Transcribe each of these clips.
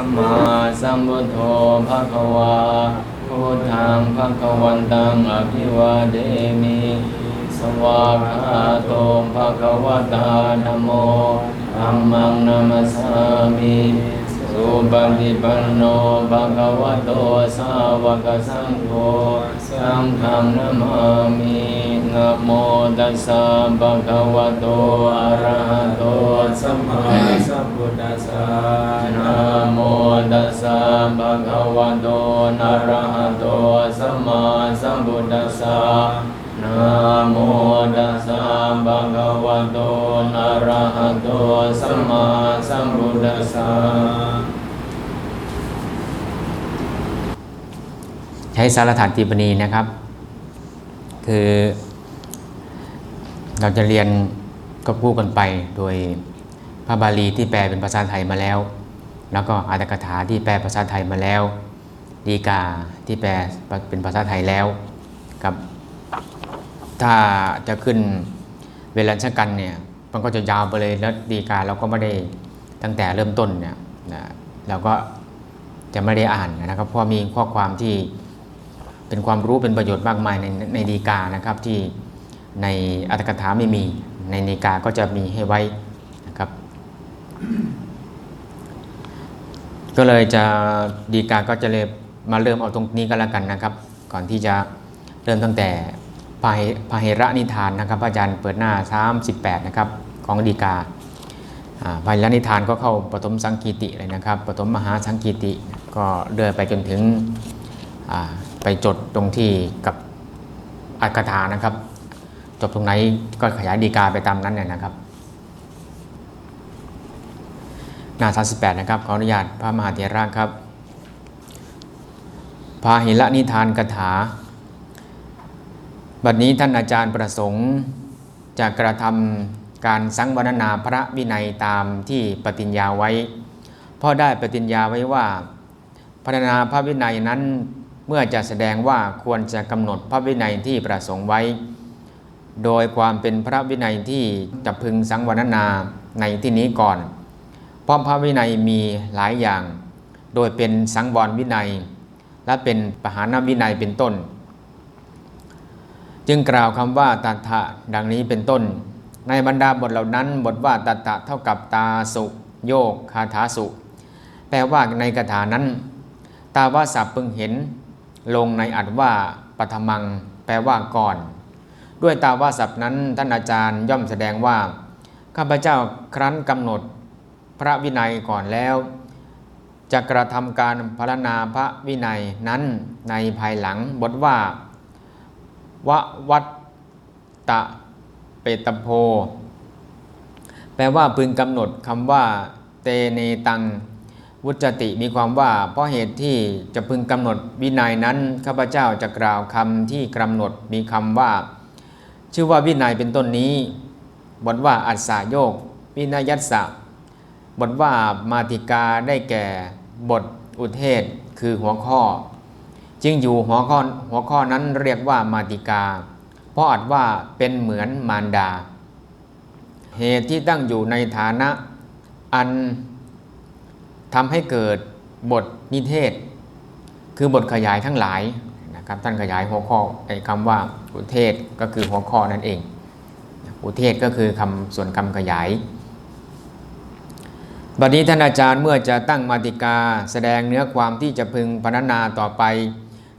สัมมาสัมพุทโธภะคะวาพุทธังภะคะวันตังอภิวาเดมิสวากาโตภะคะวะตาธัมโมธัมมังนัมสสามิสุปฏิปันโนภะคะวะโตสาวกสังโฆสังฆังนามามิ นะโมตัสสะภะคะวะโตอะระหะโตสัมมาสัมพุทธัสสะนะโมตัสสะภะคะวะโตอะระหะโตสัมมาสัมพุทธัสสะนะโมตัสสะภะคะวะโตอะระหะโตสัมมาสัมพุทธัสสะใช้สารถานตีปณีนะครับ คือ เราจะเรียนก็คู่กันไปโดยพระบาลีที่แปลเป็นภาษาไทยมาแล้ว แล้วก็อัตถกถาที่แปลภาษาไทยมาแล้วดีกาที่แปลเป็นภาษาไทยแล้วกับถ้าจะขึ้นเวลาชกันเนี่ยมันก็จะยาวไปเลยแล้วดีกาเราก็ไม่ได้ตั้งแต่เริ่มต้นเนี่ยนะเราก็จะไม่ได้อ่านนะครับเพราะมีข้อความที่เป็นความรู้เป็นประโยชน์มากมายในในดีกานะครับที่ ในอัตถกถาไม่มี ในดีกาก็จะมีให้ไว้นะครับ ก็เลยจะดีกาก็จะเลยมาเริ่มเอาตรงนี้ก็แล้วกันนะครับ ก่อนที่จะเริ่มตั้งแต่พาเหระนิทานนะครับอาจารย์เปิดหน้า 38 นะครับของดีกาอ่าพาเหระนิทานก็เข้าปฐมสังกีติเลยนะครับปฐมมหาสังกีติก็เดินไปจนถึงไปจดตรงที่กับอักถานะครับ จบตรงไหนก็ขยายดีกาไปตามนั้นเนี่ยนะครับ หน้า 38 นะครับ ขออนุญาตพระมหาเถระครับพาหิระนิทานกถา บัดนี้ท่านอาจารย์ประสงค์จะกระทำการสังวรณนาพระวินัยตามที่ปฏิญญาไว้เพราะได้ปฏิญญาไว้ว่าพัฒนาพระวินัยนั้นเมื่อจะแสดงว่าควรจะกำหนดพระวินัยที่ประสงค์ไว้ โดยความเป็นพระวินัยที่จะพึงสังวรณนาในที่นี้ก่อนเพราะพระวินัยมีหลายอย่าง โดยเป็นสังวรวินัย และเป็นปหานวินัยเป็นต้น จึงกล่าวคำว่าตัทะดังนี้เป็นต้น ในบรรดาบทเหล่านั้นบทว่าตัทะเท่ากับตาสุโยกคาถาสุ แปลว่าในคาถานั้น ตาว่าสับพึงเห็น ลงในอัดว่าปฐมัง แปลว่าก่อน ด้วยตาว่าสับนั้นท่านอาจารย์ย่อมแสดงว่า ข้าพเจ้าครั้นกำหนดพระวินัยก่อนแล้วจะกระทำการพรณาพระวินัยนั้นในภายหลังบทว่าววัตตะเปตโพ แปลว่าพึงกำหนดคำว่า เตเนตัง วุจติมีความว่า เพราะเหตุที่จะพึงกำหนดวินัยนั้นข้าพเจ้าจะกล่าวคำที่กำหนดมีคำว่า ชื่อว่าวินัยเป็นต้นนี้ บทว่าอัสสาโยก วินัยัสสะบทว่ามาติกาได้แก่บทอุเทศคือหัวข้อ จึงอยู่หัวข้อหัวข้อนั้นเรียกว่ามาติกา เพราะอาจว่าเป็นเหมือนมารดา เหตุที่ตั้งอยู่ในฐานะ อันทำให้เกิดบทนิเทศ คือบทขยายทั้งหลาย ครับท่านขยายหัวข้อไอ้คำว่าอุเทศก็คือหัวข้อนั่นเอง อุเทศก็คือคำส่วนคำขยายบัดนี้ท่านอาจารย์เมื่อจะตั้งมาติกาแสดงเนื้อความที่จะพึงพรรณนาต่อไป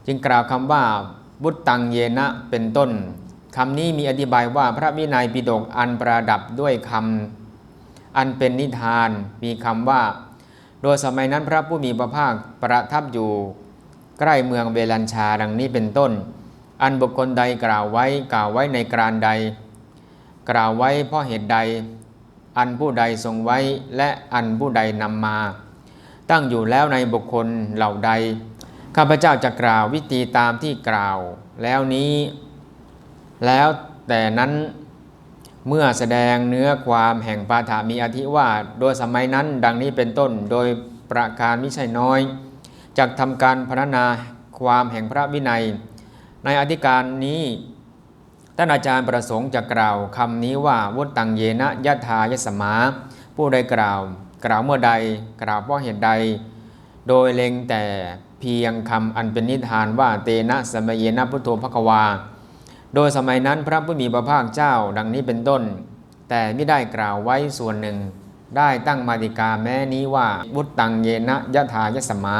จึงกล่าวคำว่าบุตตังเยนะเป็นต้นคำนี้มีอธิบายว่าพระวินัยปิฎกอันประดับด้วยคำอันเป็นนิทานมีคำว่า โดยสมัยนั้นพระผู้มีพระภาคประทับอยู่ ใกล้เมืองเวลัญชาดังนี้เป็นต้น อันบุคคลใดกล่าวไว้กล่าวไว้ในกรานใด กล่าวไว้เพราะเหตุใด อันผู้ใดทรงไว้และอันผู้ใดนำมา ตั้งอยู่แล้วในบุคคลเหล่าใด ข้าพเจ้าจะกล่าววิธีตามที่กล่าว แล้วนี้ แล้วแต่นั้นเมื่อแสดงเนื้อความแห่งปาฐามีอธิว่า โดยสมัยนั้นดังนี้เป็นต้นโดยประการไม่ใช่น้อย จากทำการพรรณนาความแห่งพระวินัย ในอธิการนี้ท่านอาจารย์ประสงค์จะกล่าวคำนี้ว่าวุตังเยนะยะทายสมา ผู้ใดกล่าว กล่าวเมื่อใด กล่าวเพราะเหตุใด โดยเล็งแต่เพียงคำอันเป็นนิทานว่าเตนะสมัยเยนะพุทโธภควา โดยสมัยนั้นพระผู้มีพระภาคเจ้าดังนี้เป็นต้น แต่ไม่ได้กล่าวไว้ส่วนหนึ่ง ได้ตั้งมาติกาแม้นี้ว่าวุตตังเยนะยะถายสมา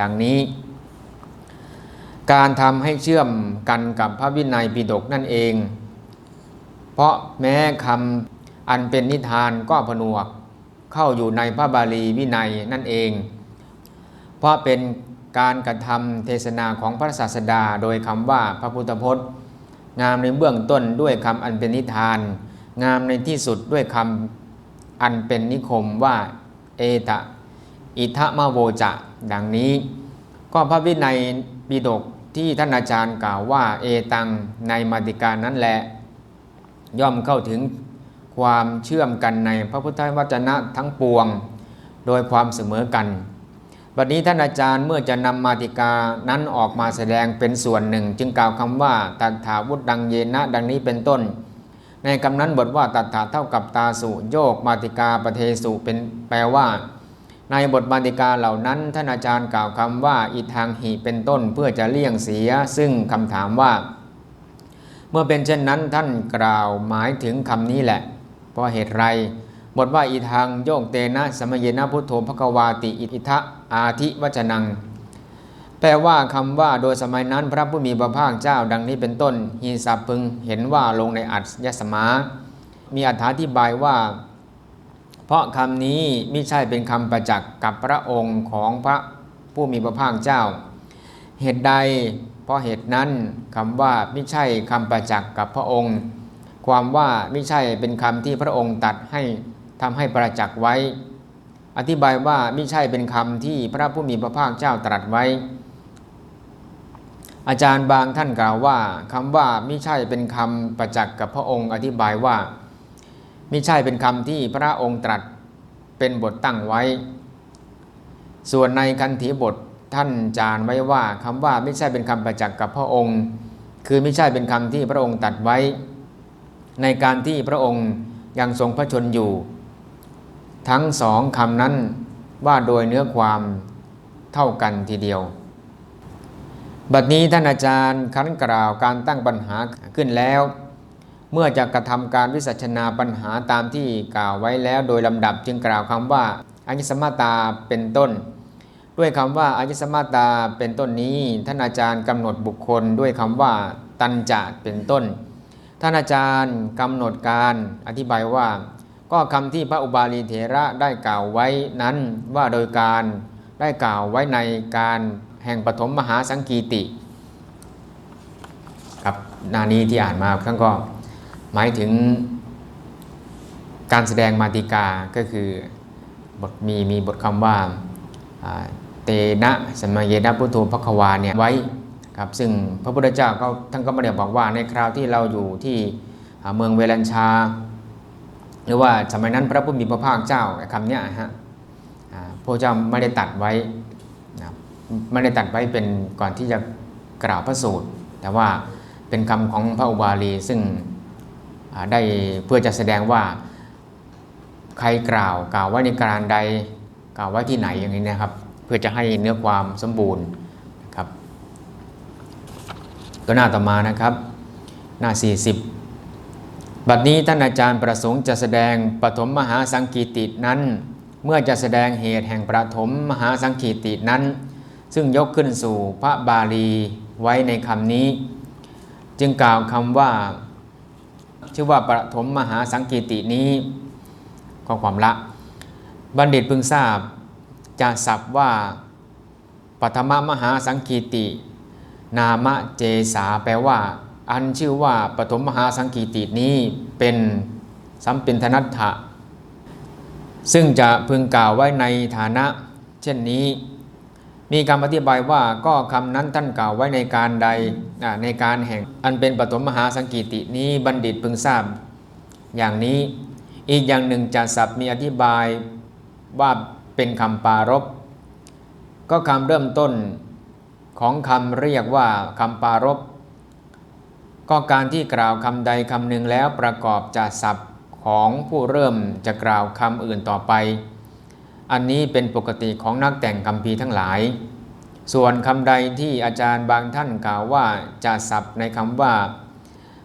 ดังนี้ การทำให้เชื่อมกันกับพระวินัยปิฎกนั่นเอง เพราะแม้คำอันเป็นนิทานก็ผนวกเข้าอยู่ในพระบาลีวินัยนั่นเอง เพราะเป็นการกระทำเทศนาของพระศาสดาโดยคำว่าพระพุทธพจน์ งามในเบื้องต้นด้วยคำอันเป็นนิทาน งามในที่สุดด้วยคำอันเป็นนิคมว่าเอตะ อิทะมะโวจะดังนี้ ก็พระวินัยปิฎกที่ท่านอาจารย์กล่าวว่า เอตังในมาติการนั้นแหละ ย่อมเข้าถึงความเชื่อมกันในพระพุทธวจนะทั้งปวง โดยความเสมอกันบัดนี้ท่านอาจารย์เมื่อจะนำมาติกานั้นออกมาแสดงเป็นส่วนหนึ่ง จึงกล่าวคำว่าตัถาวุฒดังเยนะดังนี้เป็นต้น ในคำนั้นบทว่าตัถาเท่ากับตาสุโยกมาติกาปเทสุเป็นแปลว่า ในบทมาติกาเหล่านั้นท่านอาจารย์กล่าวคำว่าอิทางหิเป็นต้นเพื่อจะเลี่ยงเสีย ซึ่งคำถามว่า เมื่อเป็นเช่นนั้นท่านกล่าวหมายถึงคำนี้แหละ เพราะเหตุไร บทว่าอีทางโยกเตนะสมเยนะพุทโธภควาติอิทะอาทิวัจนัง แปลว่าคำว่าโดยสมัยนั้นพระผู้มีพระภาคเจ้าดังนี้เป็นต้นฮีสับพึงเห็นว่าลงในอัตยสมา มีอธิบายว่า เพราะคำนี้ไม่ใช่เป็นคำประจักษ์กับพระองค์ของพระผู้มีพระภาคเจ้า เหตุใด เพราะเหตุนั้นคำว่าไม่ใช่คำประจักษ์กับพระองค์ ความว่าไม่ใช่เป็นคำที่พระองค์ตัดให้ทำให้ประจักษ์ไว้ อธิบายว่าไม่ใช่เป็นคำที่พระผู้มีพระภาคเจ้าตรัสไว้ อาจารย์บางท่านกล่าวว่าคำว่าไม่ใช่เป็นคำประจักษ์กับพระองค์ อธิบายว่า ม่ใช่เป็นคำที่พระองค์ตรัสเป็นบทตั้งไว้ ส่วนในคันธีบทท่านจารไว้ว่าคำว่าไม่ใช่เป็นคำประจักษ์กับพระองค์ คือไม่ใช่เป็นคำที่พระองค์ตรัสไว้ ในการที่พระองค์ยังทรงพระชนอยู่ ทั้งสองคำนั้นว่าโดยเนื้อความเท่ากันทีเดียว บัดนี้ท่านอาจารย์คันกล่าวการตั้งปัญหาขึ้นแล้ว เมื่อจะกระทำการวิสัชนาปัญหาตามที่กล่าวไว้แล้วโดยลำดับจึงกล่าวคำว่าอัญสมาตาเป็นต้น ด้วยคำว่าอัญสมาตาเป็นต้นนี้ ท่านอาจารย์กำหนดบุคคล ด้วยคำว่าตันจะเป็นต้น ท่านอาจารย์กำหนดการอธิบายว่า ก็คำที่พระอุบาลีเถระได้กล่าวไว้นั้นว่าโดยการได้กล่าวไว้ในการแห่งปฐมมหาสังกีติ ครับนานี้ที่อ่านมาท่านก็ หมายถึงการแสดงมาติกาก็คือบทมีมีบทคำว่าอ่าเตนะสมเยนะพุทโธภควาเนี่ยไว้ครับซึ่งพระพุทธเจ้าก็ท่านก็ไม่ได้บอกว่าในคราวที่เราอยู่ที่เมืองเวลัญชา หรือว่าสมัยนั้นพระผู้มีพระภาคเจ้าคำเนี้ยฮะพระเจ้าไม่ได้ตัดไว้ไม่ได้ตัดไว้เป็นก่อนที่จะกล่าวพระสูตร แต่ว่าเป็นคำของพระอุบาลีซึ่ง ได้เพื่อจะแสดงว่าใครกล่าวกล่าวไว้ในการใดกล่าวไว้ที่ไหนอย่างนี้นะครับ เพื่อจะให้เนื้อความสมบูรณ์นะครับก็หน้าต่อมานะครับ หน้า 40 บัดนี้ท่านอาจารย์ประสงค์จะแสดงปฐมมหาสังกีตินั้น เมื่อจะแสดงเหตุแห่งปฐมมหาสังกีตินั้น ซึ่งยกขึ้นสู่พระบาลีไว้ในคำนี้ จึงกล่าวคำว่า ชื่อว่าปฐมมหาสังกีตินี้ข้อความละ บัณฑิตพึงทราบจะศัพท์ว่าปฐมมหาสังกีติ นามะเจสาแปลว่า อันชื่อว่าปฐมมหาสังกีตินี้เป็นสัมปินธนัตถะซึ่งจะพึงกล่าวไว้ในฐานะ เช่นนี้ มีการอธิบายว่าก็คำนั้นท่านกล่าวไว้ในการใดในการแห่งอันเป็นปฐมมหาสังกีตินี้บัณฑิตพึงทราบ อย่างนี้อีกอย่างหนึ่งจะศัพท์มีอธิบายว่าเป็นคำปารบก็คำเริ่มต้นของคำเรียกว่าคำปารบก็การที่กล่าวคำใดคำหนึ่งแล้วประกอบจะศัพท์ของผู้เริ่มจะกล่าวคำอื่นต่อไป อันนี้เป็นปกติของนักแต่งคำพีทั้งหลาย ส่วนคำใดที่อาจารย์บางท่านกล่าวว่าจะสับในคำว่า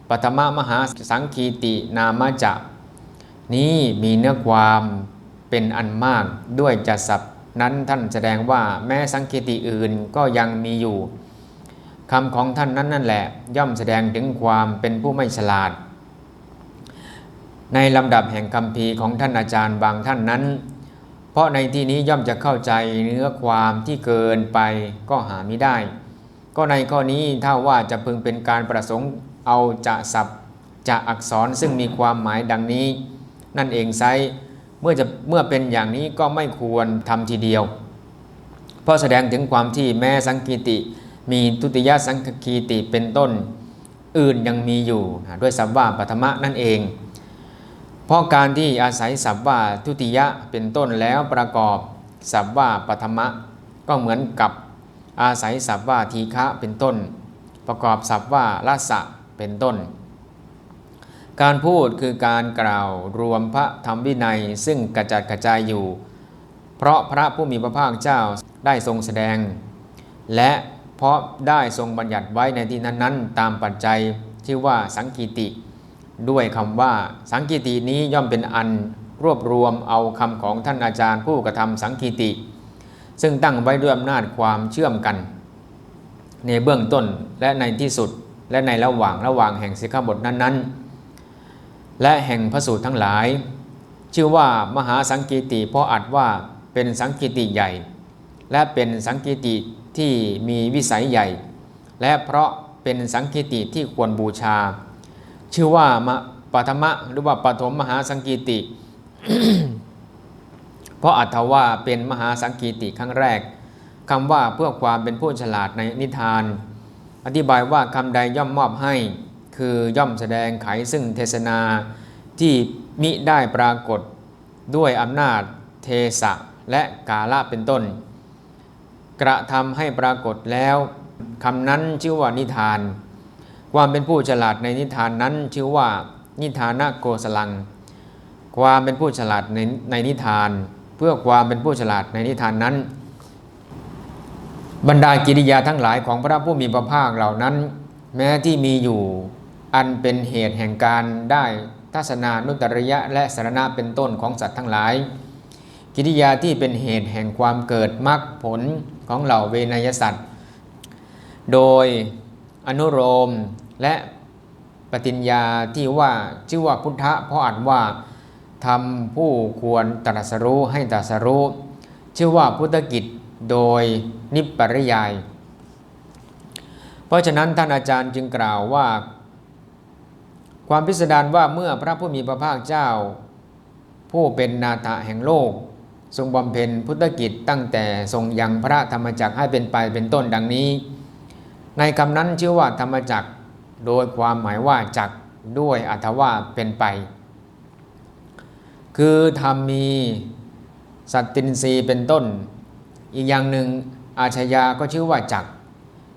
ปฐมมหาสังคีตินามจะนี้มีเนื้อความเป็นอันมากด้วยจะสับนั้นท่านแสดงว่าแม้สังคีติอื่นก็ยังมีอยู่คำของท่านนั้นนั่นแหละย่อมแสดงถึงความเป็นผู้ไม่ฉลาด ในลำดับแห่งคำพีของท่านอาจารย์บางท่านนั้น เพราะในที่นี้ย่อมจะเข้าใจเนื้อความที่เกินไปก็หาไม่ได้ ก็ในข้อนี้ถ้าว่าจะพึงเป็นการประสงค์เอาจะสับจะอักษรซึ่งมีความหมายดังนี้ นั่นเองไซเมื่อจะเมื่อเป็นอย่างนี้ก็ไม่ควรทำทีเดียว เพราะแสดงถึงความที่แม้สังกีติ มีทุติยสังคีติเป็นต้น อื่นยังมีอยู่ด้วยสัพว่าปฐมะนั่นเอง เพราะการที่อาศัยสัพว่าทุติยะเป็นต้นแล้วประกอบสัพว่าปฐมะ ก็เหมือนกับอาศัยสัพว่าทีฆะเป็นต้น ประกอบสัพว่าละสะเป็นต้น การพูดคือการกล่าวรวมพระธรรมวินัยซึ่งกระจัดกระจายอยู่ เพราะพระผู้มีพระภาคเจ้าได้ทรงแสดง และเพราะได้ทรงบัญญัติไว้ในที่นั้นๆ ตามปัจจัยที่ว่าสังกีติ ด้วยคำว่า สังกีตินี้ย่อมเป็นอันรวบรวมเอาคำของท่านอาจารย์ผู้กระทำสังกีติ ซึ่งตั้งไว้ด้วยอำนาจความเชื่อมกัน ในเบื้องต้นและในที่สุดและในระหว่างระหว่างแห่งสิกขาบทนั้นๆ และแห่งพระสูตรทั้งหลาย ชื่อว่ามหาสังกีติเพราะอัดว่าเป็นสังกีติใหญ่ และเป็นสังกีติที่มีวิสัยใหญ่ และเพราะเป็นสังกีติที่ควรบูชา ชื่อว่ามะปฐมะหรือว่าปฐมมหาสังกีติ เพราะอัตว่าเป็นมหาสังกีติครั้งแรกคำว่าเพื่อความเป็นผู้ฉลาดในนิทาน อธิบายว่าคำใดย่อมมอบให้ คือย่อมแสดงไขซึ่งเทศนาที่มิได้ปรากฏด้วยอำนาจเทสะและกาละเป็นต้น กระทำให้ปรากฏแล้วคำนั้นชื่อว่านิทาน ความเป็นผู้ฉลาดในนิทานนั้นชื่อว่านิทานะโกสลัง ความเป็นผู้ฉลาดในในนิทาน เพื่อความเป็นผู้ฉลาดในนิทานนั้น บรรดากิริยาทั้งหลายของพระผู้มีพระภาคเหล่านั้น แม้ที่มีอยู่อันเป็นเหตุแห่งการได้ทัศนานุตริยะและสารณะเป็นต้นของสัตว์ทั้งหลาย กิริยาที่เป็นเหตุแห่งความเกิดมรรคผลของเหล่าเวนยสัตว์ โดยอนุโลม และปฏิญญาที่ว่าชื่อว่าพุทธะเพราะอ่านว่าทำผู้ควรตรัสรู้ให้ตรัสรู้ชื่อว่าพุทธกิจโดยนิปริยาย เพราะฉะนั้นท่านอาจารย์จึงกล่าวว่า ความพิสดารว่าเมื่อพระผู้มีพระภาคเจ้า ผู้เป็นนาถะแห่งโลก ทรงบำเพ็ญพุทธกิจตั้งแต่ทรงยังพระธรรมจักรให้เป็นไปเป็นต้นดังนี้ ในคำนั้นชื่อว่าธรรมจักร โดยความหมายว่าจักด้วยอัตว่าเป็นไป คือธรรมมีสัตตินรีเป็นต้น อีกอย่างหนึ่งอาชญาก็ชื่อว่าจัก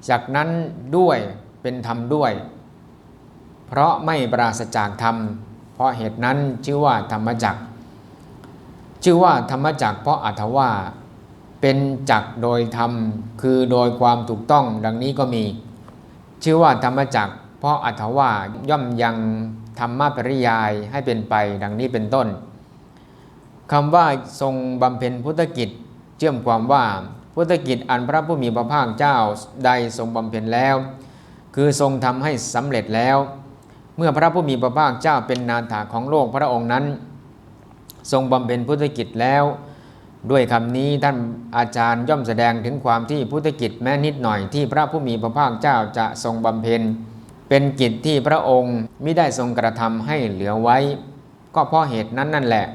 จากนั้นด้วยเป็นธรรมด้วย เพราะไม่ปราศจากธรรม เพราะเหตุนั้นชื่อว่าธรรมจักชื่อว่าธรรมจักเพราะอัตว่าเป็นจักโดยธรรม คือโดยความถูกต้องดังนี้ก็มี ชื่อว่าธรรมจัก เพราะอัตว่าย่อมยังธรรมปริยายให้เป็นไปดังนี้เป็นต้นคำว่าทรงบำเพ็ญพุทธกิจเชื่อมความว่าพุทธกิจอันพระผู้มีพระภาคเจ้าใดทรงบำเพ็ญแล้ว คือทรงทำให้สำเร็จแล้ว เมื่อพระผู้มีพระภาคเจ้าเป็นนาถาของโลกพระองค์นั้น ทรงบำเพ็ญพุทธกิจแล้ว ด้วยคำนี้ท่านอาจารย์ย่อมแสดงถึงความที่พุทธกิจแม้นิดหน่อยที่พระผู้มีพระภาคเจ้าจะทรงบำเพ็ญ เป็นกิจที่พระองค์ไม่ได้ทรงกระทำให้เหลือไว้ ก็เพราะเหตุนั้นนั่นแหละ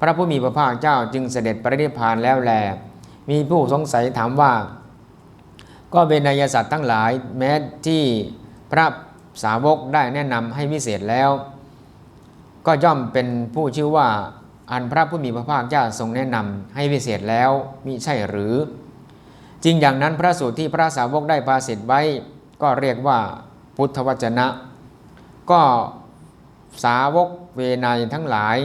พระผู้มีพระภาคเจ้าจึงเสด็จปรินิพพานแล้วแล มีผู้สงสัยถามว่า ก็เป็นนายสัตว์ทั้งหลายแม้ที่พระสาวกได้แนะนำให้วิเศษแล้ว ก็ย่อมเป็นผู้ชื่อว่าอันพระผู้มีพระภาคเจ้าทรงแนะนำให้วิเศษแล้วมิใช่หรือ จริงอย่างนั้นพระสูตรที่พระสาวกได้ปาสิทธ์ไว้ ก็เรียกว่า พุทธวจนะ ก็สาวกเวไนทั้งหลาย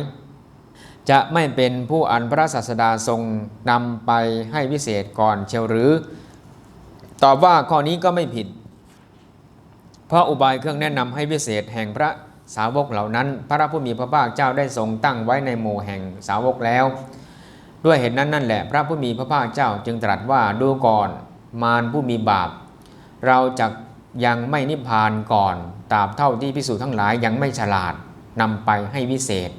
จะไม่เป็นผู้อันพระศาสดาทรงนำไปให้วิเศษก่อนเชียวหรือ ตอบว่าข้อนี้ก็ไม่ผิด เพราะอุบายเครื่องแนะนำให้วิเศษแห่งพระสาวกเหล่านั้น พระผู้มีพระภาคเจ้าได้ทรงตั้งไว้ในหมู่แห่งสาวกแล้ว ด้วยเหตุนั้นนั่นแหละพระผู้มีพระภาคเจ้าจึงตรัสว่าดูก่อน มารผู้มีบาป เราจะ ยังไม่นิพพานก่อนตราบเท่าที่พิสูจน์ทั้งหลายยังไม่ฉลาดนำไปให้วิเศษ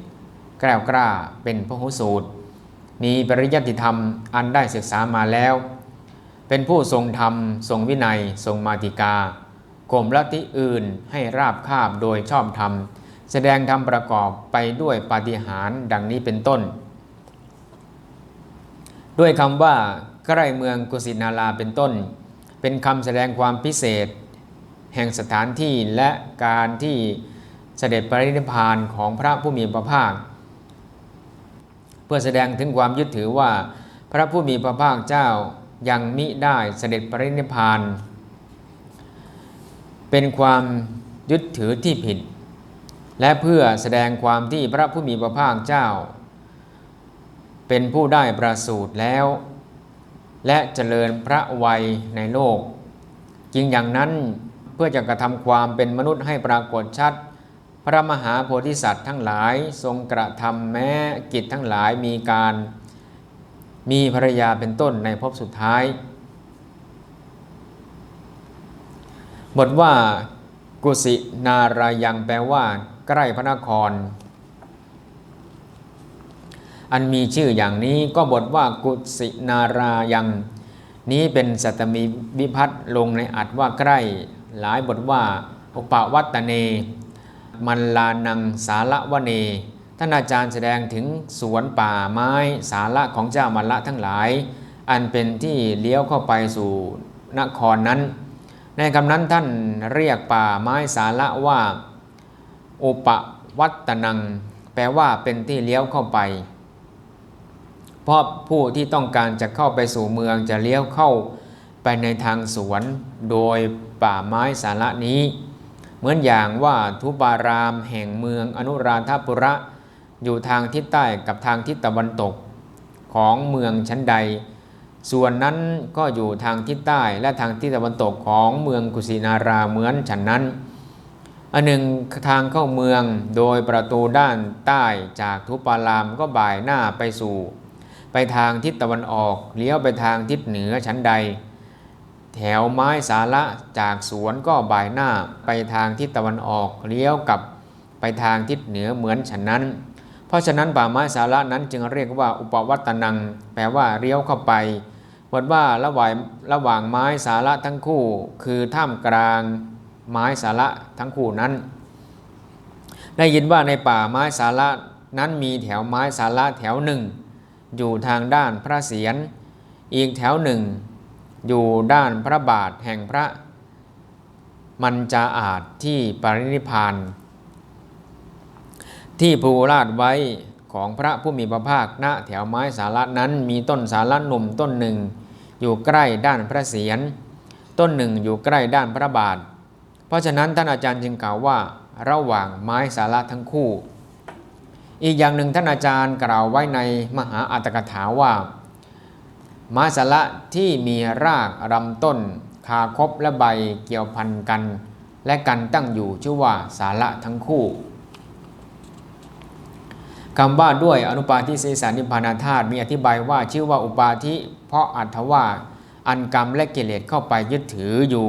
แกล้วกล้าเป็นพหุสูตร มีปริยัติธรรมอันได้ศึกษามาแล้ว เป็นผู้ทรงธรรม ทรงวินัย ทรงมาติกาข่มลัทธิอื่นให้ราบคาบโดยชอบธรรม แสดงธรรมประกอบไปด้วยปาฏิหาริย์ดังนี้เป็นต้น ด้วยคำว่าใกล้เมืองกุสินาราเป็นต้น เป็นคำแสดงความพิเศษ แห่งสถานที่และการที่เสด็จปรินิพพานของพระผู้มีพระภาค เพื่อแสดงถึงความยึดถือว่าพระผู้มีพระภาคเจ้ายังมิได้เสด็จปรินิพพาน เป็นความยึดถือที่ผิด และเพื่อแสดงความที่พระผู้มีพระภาคเจ้า เป็นผู้ได้ประสูติแล้ว และเจริญพระวัยในโลกจริงอย่างนั้น พื่อจะกระทำความเป็นมนุษย์ให้ปรากฏชัด พระมหาโพธิสัตว์ทั้งหลายทรงกระทำแม้กิจทั้งหลายมีการ มีภรรยาเป็นต้นในภพสุดท้าย บทว่ากุสินารายังแปลว่า ใกล้พระนคร อันมีชื่ออย่างนี้ก็บทว่ากุสินารายัง นี้เป็นสัตมีวิพัตน์ลงในอัดว่าใกล้ หลายบทว่าอุปวัตตเน มันลานังสาระวะเน ท่านอาจารย์แสดงถึงสวนป่าไม้สาระของเจ้ามัลละทั้งหลาย อันเป็นที่เลี้ยวเข้าไปสู่นครนั้น ในคำนั้นท่านเรียกป่าไม้สาระว่าอุปวัตตนัง แปลว่าเป็นที่เลี้ยวเข้าไป เพราะผู้ที่ต้องการจะเข้าไปสู่เมืองจะเลี้ยวเข้า ไปในทางสวนโดยป่าไม้สาระนี้ เหมือนอย่างว่าทุบารามแห่งเมืองอนุราธปุระ อยู่ทางทิศใต้กับทางทิศตะวันตกของเมืองชั้นใด ส่วนนั้นก็อยู่ทางทิศใต้และทางทิศตะวันตกของเมืองกุสินาราเหมือนฉันนั้น อันหนึ่งทางเข้าเมืองโดยประตูด้านใต้จากทุปารามก็บ่ายหน้าไปสู่ ไปทางทิศตะวันออกเลี้ยวไปทางทิศเหนือชั้นใด แถวไม้สาระจากสวนก็บ่ายหน้าไปทางทิศตะวันออกเลี้ยวกลับไปทางทิศเหนือเหมือนฉันนั้น เพราะฉะนั้นป่าไม้สาระนั้นจึงเรียกว่าอุปวัตตนัง แปลว่าเลี้ยวเข้าไปบทว่าระหว่างระหว่างไม้สาระทั้งคู่ คือท่ามกลางไม้สาระทั้งคู่นั้น ได้ยินว่าในป่าไม้สาระนั้นมีแถวไม้สาระแถวหนึ่ง อยู่ทางด้านพระเศียรอีกแถวหนึ่ง อยู่ด้านพระบาทแห่งพระ มันจาอาจที่ปรินิพพาน ที่ภูราชไว้ของพระผู้มีพระภาคณแถวไม้สาระนั้นมีต้นสาระหนุ่มต้นหนึ่ง อยู่ใกล้ด้านพระเศียรต้นหนึ่งอยู่ใกล้ด้านพระบาท เพราะฉะนั้นท่านอาจารย์จึงกล่าวว่าระหว่างไม้สาระทั้งคู่ อีกอย่างหนึ่งท่านอาจารย์กล่าวไว้ในมหาอัตถกถาว่า ไม้สาระที่มีรากลำต้น คาคบและใบเกี่ยวพันกัน และกันตั้งอยู่ชื่อว่าสาระทั้งคู่คำว่าด้วยอนุปาทิเสสานิพพานาธาตุมีอธิบายว่าชื่อว่าอุปาทิเพราะอัตถว่าอันกรรมและกิเลสเข้าไปยึดถืออยู่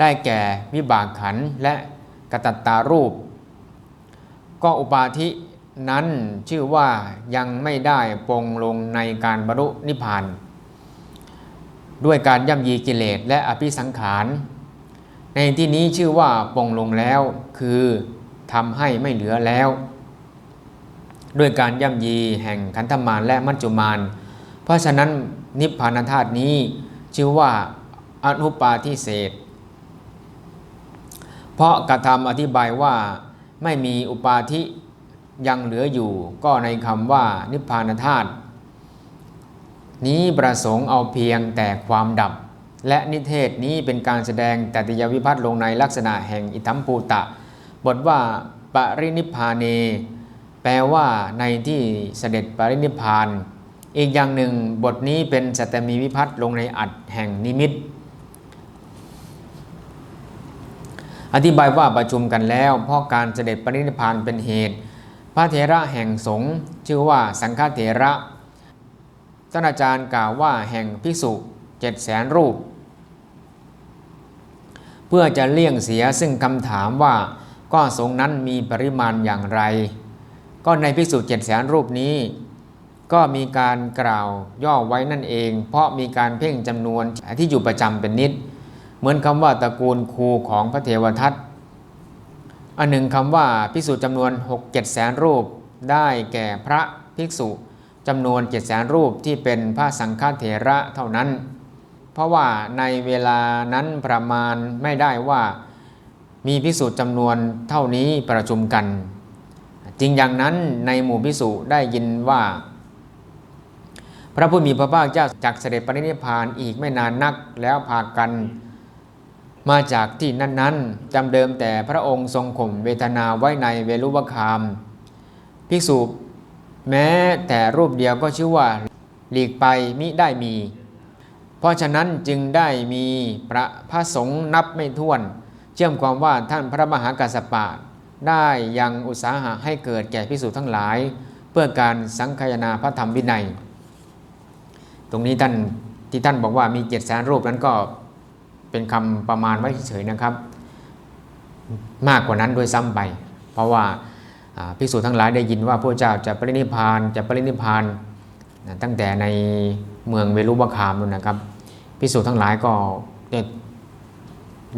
ได้แก่วิบากขันและกตัตตารูป ก็อุปาทิ นั้นชื่อว่ายังไม่ได้ปรงลงในการบรรลุนิพพาน ด้วยการย่ำยีกิเลสและอภิสังขารในที่นี้ชื่อว่าปรงลงแล้ว คือทำให้ไม่เหลือแล้ว ด้วยการย่ำยีแห่งขันธมารและมัจจุมารเพราะฉะนั้นนิพพานธาตุนี้ชื่อว่าอนุปาทิเศษเพราะกระทำอธิบายว่าไม่มีอุปาทิ ยังเหลืออยู่ ก็ในคำว่านิพพานธาตุนี้ประสงค์เอาเพียงแต่ความดับ และนิเทศนี้เป็นการแสดงแตติยวิพัฒน์ลงในลักษณะแห่งอิทัมปูตะ บทว่าปรินิพพาเน แปลว่าในที่เสด็จปรินิพาน อีกอย่างหนึ่งบทนี้เป็นสัตมีวิพัฒน์ลงในอัดแห่งนิมิต อธิบายว่าประชุมกันแล้ว เพราะการเสด็จปรินิพานเป็นเหตุ พระเถระแห่งสงฆ์ชื่อว่าสังฆเถระท่านอาจารย์กล่าวว่าแห่งภิกษุเจ็ดแสนรูป เพื่อจะเลี่ยงเสียซึ่งคำถามว่าก็สงนั้นมีปริมาณอย่างไร ก็ในภิกษุเจ็ดแสนรูปนี้ ก็มีการกล่าวย่อไว้นั่นเอง เพราะมีการเพ่งจำนวนที่อยู่ประจำเป็นนิด เหมือนคำว่าตระกูลครูของพระเทวทัต อันหนึ่งคำว่าภิกษุจำนวน6 7แสนรูป ได้แก่พระภิกษุจำนวน7แสนรูปที่เป็นพระสังฆเถระเท่านั้น เพราะว่าในเวลานั้นประมาณไม่ได้ว่า มีภิกษุจำนวนเท่านี้ประชุมกัน จริงอย่างนั้นในหมู่ภิกษุได้ยินว่า พระผู้มีพระภาคเจ้าจากเสด็จปรินิพพานอีกไม่นานนักแล้วพากัน มาจากที่นั้นๆจำเดิมแต่พระองค์ทรงข่มเวทนาไว้ในเวลุวคาม ภิกษุแม้แต่รูปเดียวก็ชื่อว่าหลีกไปมิได้มี เพราะฉะนั้นจึงได้มีพระพระสงฆ์นับไม่ถ้วน เชื่อมความว่าท่านพระมหากัสสปะ ได้ยังอุตสาหะให้เกิดแก่ภิกษุทั้งหลาย เพื่อการสังคายนาพระธรรมวินัย ตรงนี้ท่านที่ท่านบอกว่ามีเจ็ดแสนรูปนั้นก็ เป็นคำประมาณไว้เฉยๆนะครับ มากกว่านั้นด้วยซ้ำไป เพราะว่าภิกษุทั้งหลายได้ยินว่าพระเจ้าจะปรินิพานจะปรินิพานนะตั้งแต่ในเมืองเวลุวคามนู่นนะครับภิกษุทั้งหลายก็ได้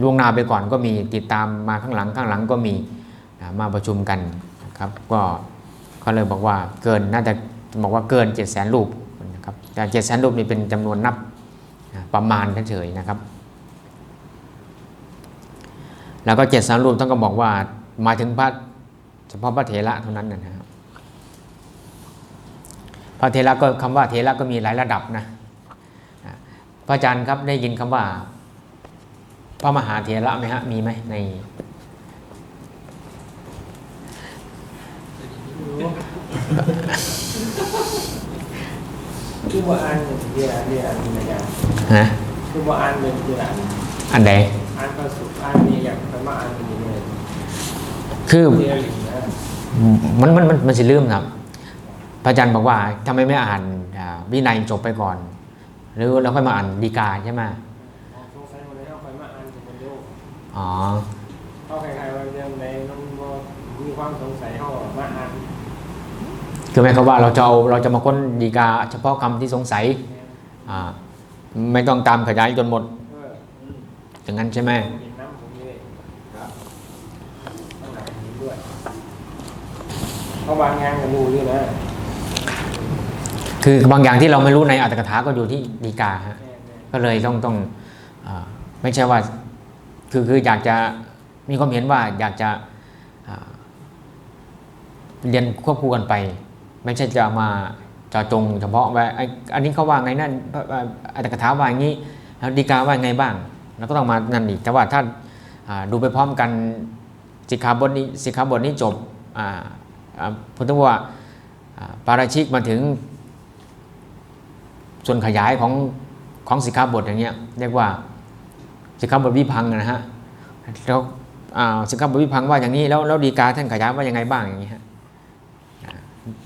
ล่วงหน้าไปก่อนก็มีติดตามมาข้างหลังข้างหลังก็มีนะมาประชุมกันนะครับ ก็เขาเลยบอกว่าเกินน่าจะบอกว่าเกิน 7 0 0 0 0 0รูปนะครับแต่7 0 0 0 0 0รูปนี่เป็นจำนวนนับประมาณเฉยๆนะครับ แล้วก็เจ็ดสารรูปต้องก็บอกว่าหมายถึงพระเฉพาะพระเถระเท่านั้นนะครับพระเถระก็คำว่าเถระก็มีหลายระดับนะอ่าพระอาจารย์ครับได้ยินคำว่า พระมหาเถระไหมฮะมีไหมในคือว่าอ่านเป็นเรียนเรียนอะไรอย่างฮะคือว่าอ่านเป็นเรียน อันใดอ่านประสุอ่านนี่อย่างธรรมะอ่านเป็นเลยคือเรียนมันมันมันมันสิลืมครับ พระอาจารย์บอกว่าทำไมไม่อ่านวินัยจบไปก่อน หรือเราค่อยมาอ่านดีกาใช่ไหมสงสัยวันนี้เอาไปมาอ่านเป็นโยกอ๋อเขาใครๆว่าเรื่องในน้องมีความสงสัยเขามาอ่านคือหมายความว่าเราจะเอาเราจะมาค้นดีกา เฉพาะคำที่สงสัยอ่าไม่ต้องตามขยายจนหมด อออย่างนั้นใช่ไหมผมเห็นน้ำผมนี่ครับข้างหลังนี้ด้วยเขาบางงานกับรู้ด้วยนะ คือบางอย่างที่เราไม่รู้ในอัตถกถาก็อยู่ที่ดีกาฮะแน่ๆก็เลยต้องต้องอาไม่ใช่ว่า คือคืออยากจะมีความเห็นว่าอยากจะอ่าเรียนควบคู่กันไป ไม่ใช่จะมาเจาะจงเฉพาะว่าไอ้อันนี้เขาว่าไงนั่นพระอ่าอัตถกถาว่าอย่างนี้แล้วดีกาว่าไงบ้าง เราก็ต้องมานั่นอีกแต่ว่าถ้าดูไปพร้อมกันสิกขาบทนี้สิกขาบทนี้จบพุทธว่าปาราชิกมาถึงส่วนขยายของของสิกขาบทอย่างเงี้ยเรียกว่าสิกขาบทวิพังนะฮะแล้วสิกขาบทวิพังว่าอย่างนี้แล้วแล้วดีกาท่านขยายว่ายังไงบ้างอย่างนี้ฮะ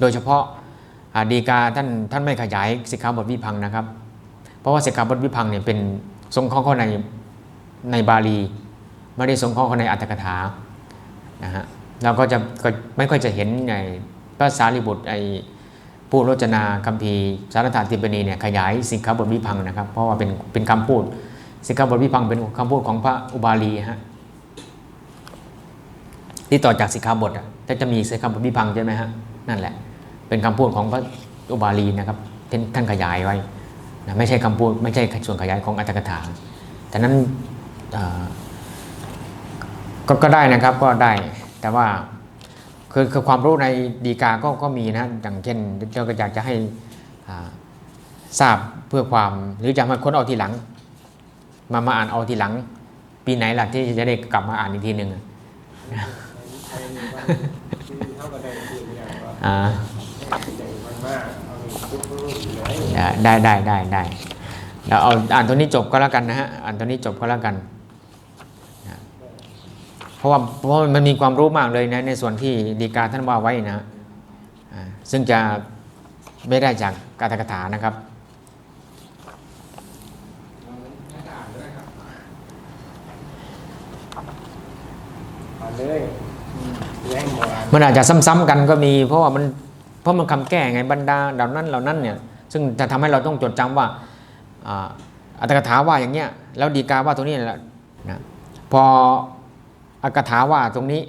โดยเฉพาะดีกาท่านท่านไม่ขยายสิกขาบทวิพังนะครับ เพราะว่าสิกขาบทวิพังเนี่ยเป็นทรงข้อข้าใน ในบาลีไม่ได้ทรงข้อเข้าในอัตถกถานะฮะเราก็จะก็ไม่ค่อยจะเห็นในพระสารีบุตรไอผู้รจนาคัมภีร์สารถาธิปนีเนี่ยขยายสิกขาบทวิพังนะครับ เพราะว่าเป็นเป็นคำพูดสิกขาบทวิพังเป็นคำพูดของพระอุบาลีฮะที่ต่อจากสิกขาบทอะถ้าจะมีสิกขาบทวิพังใช่ไหมฮะนั่นแหละ เป็นคำพูดของพระอุบาลีนะครับท่านขยายไว้นะไม่ใช่คำพูดไม่ใช่ส่วนขยายของอัตถกถาแต่นั้น ก็ก็ได้นะครับก็ได้แต่ว่าคือคือความรู้ในดีกาก็ก็มีนะอย่างเช่นเราก็อยากจะให้อ่าทราบเพื่อความหรือจะมาค้นเอาทีหลัง มามาอ่านเอาทีหลัง ปีไหนล่ะที่จะได้กลับมาอ่านอีกทีหนึ่งอะใครมีความคือเขาก็ได้พูดอย่างว่าอ่าใหญ่มากๆเอาไปทุกรูปอยู่เลยได้ได้ได้ได้แล้วเอาอ่านตัวนี้จบก็แล้วกันนะฮะอ่านตัวนี้จบก็แล้วกันนะ เพราะว่าเพราะว่ามันมีความรู้มากเลยนะในส่วนที่ดีกาท่านว่าไว้นะฮะอ่าซึ่งจะไม่ได้จากกาตกถานะครับเอาเลยแย่งหมดอ่านมันอาจจะซ้ำๆกันก็มี เพราะว่ามันเพราะมันคำแก้ไงบรรดาเหล่านั้นเหล่านั้นเนี่ยซึ่งจะทำให้เราต้องจดจำว่าอ่าอัตถกถาว่าอย่างเงี้ยแล้วดีกาว่าตรงนี้แหละนะพอ อัตถกถาว่าตรงนี้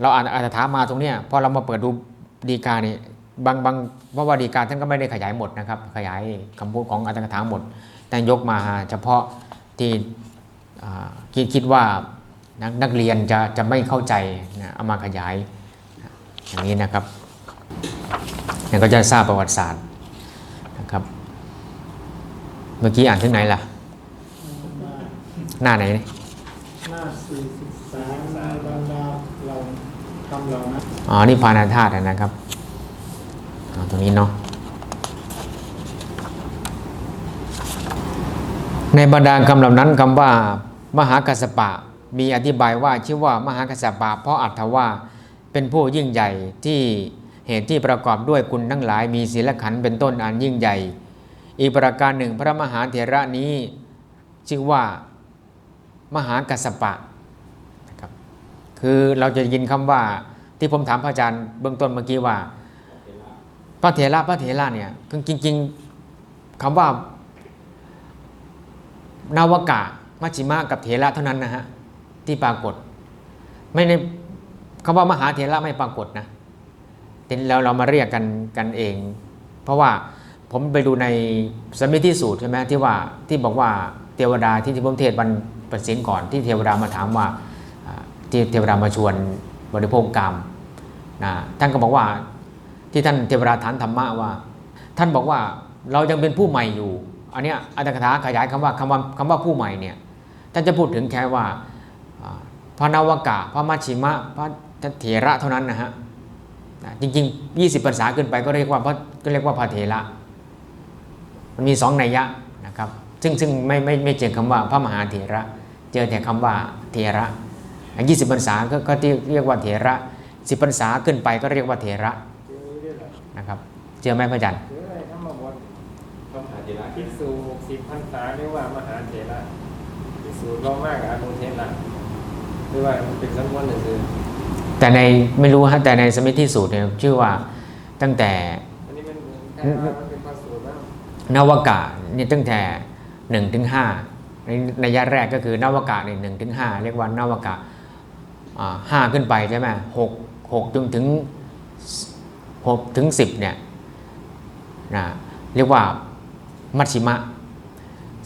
เราอ่านอัตถกถามาตรงเนี้ยพอเรามาเปิดดูดีกาเนี่ยบางบางเพราะว่าดีกาท่านก็ไม่ได้ขยายหมดนะครับ ขยายคำพูดของอัตถกถาหมด แต่ยกมาเฉพาะที่คิดคิดว่านักนักเรียนจะจะไม่เข้าใจนะเอามาขยายอย่างนี้นะครับเนี่ยก็จะทราบประวัติศาสตร์นะครับ เมื่อกี้อ่านถึงไหนล่ะ หน้าไหนนี่ หน้าสี่สิบสามในบรรดาเราทำเรานะอ๋อนี่พานาธาตุนะครับเอตรงนี้เนาะในบรรดาคำเหล่านั้นคำว่า มหากัสปะมีอธิบายว่าชื่อว่ามหากัสปะเพราะอัตถว่าเป็นผู้ยิ่งใหญ่ที่เหตุที่ประกอบด้วยคุณทั้งหลาย มีศีลขันเป็นต้นอันยิ่งใหญ่ อีกประการหนึ่งพระมหาเถระนี้ชื่อว่า มหากัสสปะนะครับคือเราจะยินคำว่าที่ผมถามพระอาจารย์เบื้องต้นเมื่อกี้ว่า พระเถระพระเถระเนี่ยคือจริง ๆคำว่านาวกะมัชชิมะกับเถระเท่านั้นนะฮะที่ปรากฏ ไม่ในคำว่ามหาเถระไม่ปรากฏนะแต่เราเรามาเรียกกันกันเอง เพราะว่าผมไปดูในสมิธิสูตรใช่ไหมที่ว่าที่บอกว่าเทวดาที่ที่ผมเทศวัน ประสินก่อนที่เทวดามาถามว่าที่เทวดามาชวนบริโภคกรรมนะท่านก็บอกว่าที่ท่านเทวดาถามธรรมะว่า ท่านบอกว่าเรายังเป็นผู้ใหม่อยู่ อันเนี้ยอัตถกถาขยายคำว่าคำว่าคำว่าผู้ใหม่เนี่ยท่านจะพูดถึงแค่ว่าพระนวากะพระมัชชิมะพระเถระเท่านั้นนะฮะจริงๆ 20พรรษาขึ้นไปก็เรียกว่าพระก็เรียกว่าพระเถระมันมีสองนัยยะนะครับซึ่งซึ่งไม่ไม่ไม่เจอคำว่าพระมหาเถระ เจอแต่คำว่าเถระยี่สิบพรรษาก็ก็ที่เรียกว่าเถระสิบพรรษาขึ้นไปก็เรียกว่าเถระเจอด้วยเหรอนะครับเจอไหมพระอาจารย์เจออะไรทั้งหมดพระมหาเถระภิกษุหกสิบพรรษาเรียกว่ามหาเถระภิกษุร้องมากกับอนุเทระหรือว่ามันเป็นสังวนหนึ่งคือแต่ในไม่รู้ฮะแต่ในสมิธิสูตรเนี่ยชื่อว่าตั้งแต่อันนี้มันแค่ว่ามันเป็นพระสูตรบ้างนวกะเนี่ยตั้งแต่หนึ่งถึงห้า ในในยะแรกก็คือนวากะเนี่ยหนึ่งถึงห้าเรียกว่านวกะอ่าห้าขึ้นไปใช่ไหมหกหกจนถึงหกถึงสิบเนี่ยนะเรียกว่ามัชชิมะ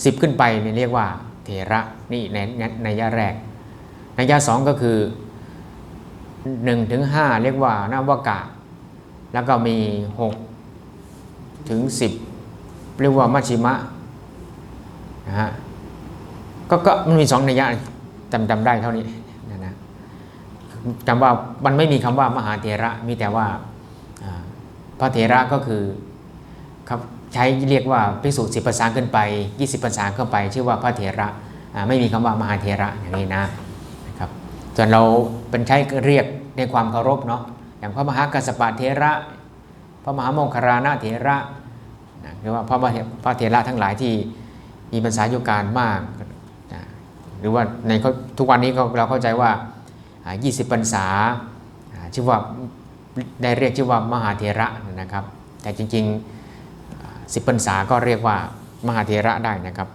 สิบขึ้นไปเนี่ยเรียกว่าเถระนี่ในในยะแรก ในยะสองก็คือหนึ่งถึงห้าเรียกว่านวากะ แล้วก็มีหกถึงสิบเรียกว่ามัชชิมะนะฮะ ก็ก็มันมีสองนัยยะจำจำได้เท่านี้นะนะจำว่ามันไม่มีคำว่ามหาเถระมีแต่ว่าพระเถระก็คือครับใช้เรียกว่าภิกษุสิบภาษาขึ้นไป 20ภาษาขึ้นไป ชื่อว่าพระเถระไม่มีคำว่ามหาเถระอย่างนี้นะนะครับส่วนเราเป็นใช้เรียกในความเคารพเนาะอย่างพระมหากัสปะเถระ พระมหาโมคคารณเถระหรือว่าพระเถพระเถระทั้งหลายที่มีภาษาโยการมาก รือว่าในเขาทุกวันนี้เราเข้าใจว่าอ่า 20พรรษาชื่อว่าได้เรียกชื่อว่ามหาเทระนะครับ แต่จริงๆ 10พรรษาก็เรียกว่ามหาเทระได้นะครับ